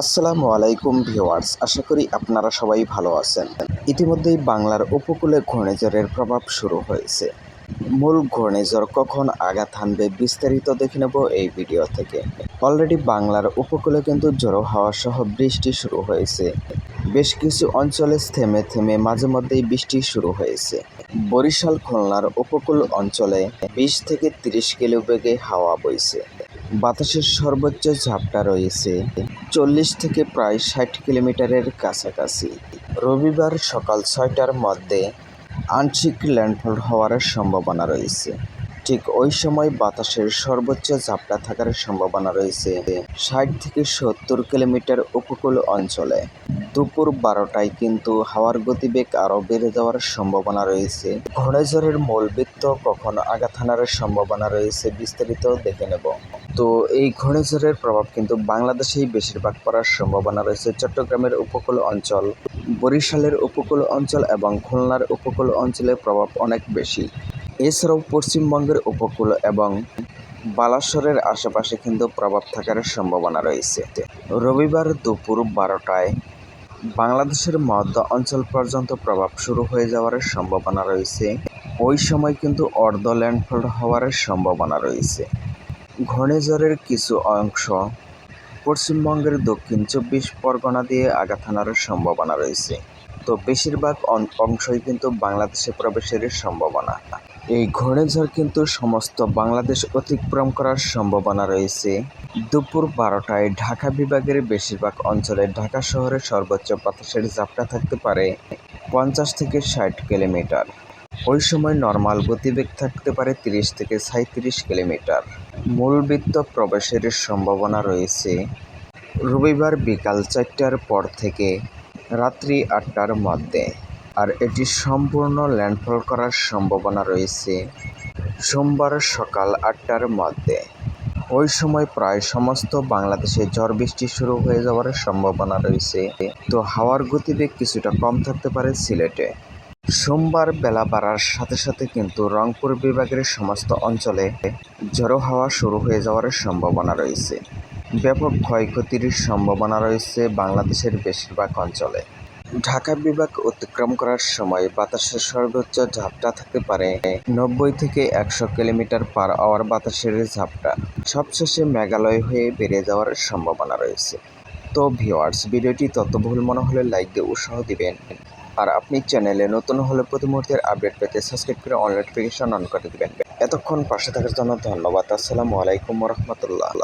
আসসালামু আলাইকুম ভিউয়ার্স, আশা করি আপনারা সবাই ভালো আছেন। ইতিমধ্যেই বাংলার উপকূলে ঘূর্ণিঝড়ের প্রভাব শুরু হয়েছে। মূল ঘূর্ণিঝড় কখন আঘাত হানবে বিস্তারিত দেখে নেব এই ভিডিও থেকে। অলরেডি বাংলার উপকূলে কিন্তু জড়ো হাওয়া সহ বৃষ্টি শুরু হয়েছে। বেশ কিছু অঞ্চলে থেমে থেমে মাঝে মধ্যেই বৃষ্টি শুরু হয়েছে। বরিশাল, খুলনার উপকূল অঞ্চলে বিশ থেকে তিরিশ কিলো বেগে হাওয়া বইছে। বাতাসের সর্বোচ্চ ঝাপটা রয়েছে চল্লিশ থেকে প্রায় ষাট কিলোমিটারের কাছাকাছি। রবিবার সকাল ছয়টার মধ্যে আংশিক ল্যান্ডফল হওয়ার সম্ভাবনা রয়েছে। ঠিক ওই সময় বাতাসের সর্বোচ্চ ঝাপটা থাকার সম্ভাবনা রয়েছে ষাট থেকে সত্তর কিলোমিটার উপকূল অঞ্চলে। দুপুর বারোটায় কিন্তু হাওয়ার গতিবেগ আরও বেড়ে যাওয়ার সম্ভাবনা রয়েছে। ঘূর্ণিঝড়ের মূল বৃত্ত কখন আঘাত হানার সম্ভাবনা রয়েছে বিস্তারিত দেখে নেব। তো এই ঘূর্ণিঝড়ের প্রভাব কিন্তু বাংলাদেশেই বেশিরভাগ পড়ার সম্ভাবনা রয়েছে। চট্টগ্রামের উপকূল অঞ্চল, বরিশালের উপকূল অঞ্চল এবং খুলনার উপকূল অঞ্চলের প্রভাব অনেক বেশি। এছাড়াও পশ্চিমবঙ্গের উপকূল এবং বালাসরের আশেপাশে কিন্তু প্রভাব থাকার সম্ভাবনা রয়েছে। রবিবার দুপুর বারোটায় বাংলাদেশের মধ্য অঞ্চল পর্যন্ত প্রভাব শুরু হয়ে যাওয়ার সম্ভাবনা রয়েছে। ওই সময় কিন্তু অর্ধ ল্যান্ডফল হওয়ার সম্ভাবনা রয়েছে। ঘূর্ণিঝড়ের কিছু অংশ পশ্চিমবঙ্গের দক্ষিণ চব্বিশ পরগনা দিয়ে আঘাত হানার সম্ভাবনা রয়েছে। তো বেশিরভাগ অংশই কিন্তু বাংলাদেশে প্রবেশের সম্ভাবনা। এই ঘূর্ণিঝড় কিন্তু সমস্ত বাংলাদেশ অতিক্রম করার সম্ভাবনা রয়েছে। দুপুর বারোটায় ঢাকা বিভাগের বেশিরভাগ অঞ্চলে ঢাকা শহরে সর্বোচ্চ বাতাসের ঝাপটা থাকতে পারে পঞ্চাশ থেকে ষাট কিলোমিটার। ওই সময় নর্মাল গতিবেগ থাকতে পারে তিরিশ থেকে সাঁত্রিশ কিলোমিটার। মূল বৃত্ত প্রবেশের সম্ভাবনা রয়েছে রবিবার বিকাল চারটার পর থেকে রাত্রি আটটার মধ্যে আর এটি সম্পূর্ণ ল্যান্ডফল করার সম্ভাবনা রয়েছে সোমবার সকাল আটটার মধ্যে। ওই সময় প্রায় সমস্ত বাংলাদেশে ঝড় বৃষ্টি শুরু হয়ে যাওয়ার সম্ভাবনা রয়েছে। তো হাওয়ার গতিবেগ কিছুটা কম থাকতে পারে সিলেটে। সোমবার বেলা বাড়ার সাথে সাথে কিন্তু রংপুর বিভাগের সমস্ত অঞ্চলে ঝড়ো হাওয়া শুরু হয়ে যাওয়ার সম্ভাবনা রয়েছে। ব্যাপক ক্ষয়ক্ষতির সম্ভাবনা রয়েছে বাংলাদেশের বেশিরভাগ অঞ্চলে। ঢাকা বিভাগ অতিক্রম করার সময় বাতাসের সর্বোচ্চ ঝাপটা থাকতে পারে নব্বই থেকে একশো কিলোমিটার পার আওয়ার বাতাসের ঝাপটা। সবশেষে মেঘালয় হয়ে বেড়ে যাওয়ার সম্ভাবনা রয়েছে। তো ভিওয়ার্স ভিডিওটি তত ভুল মনে হলে লাইক দিয়ে উৎসাহ দিবেন। আর আপনি চ্যানেলে নতুন হলে প্রতি মুহূর্তের আপডেট পেতে সাবস্ক্রাইব করে অল নোটিফিকেশন অন করে দিবেন। এতক্ষণ পাশে থাকার জন্য ধন্যবাদ। আসসালামু আলাইকুম রহমতুল্লাহ।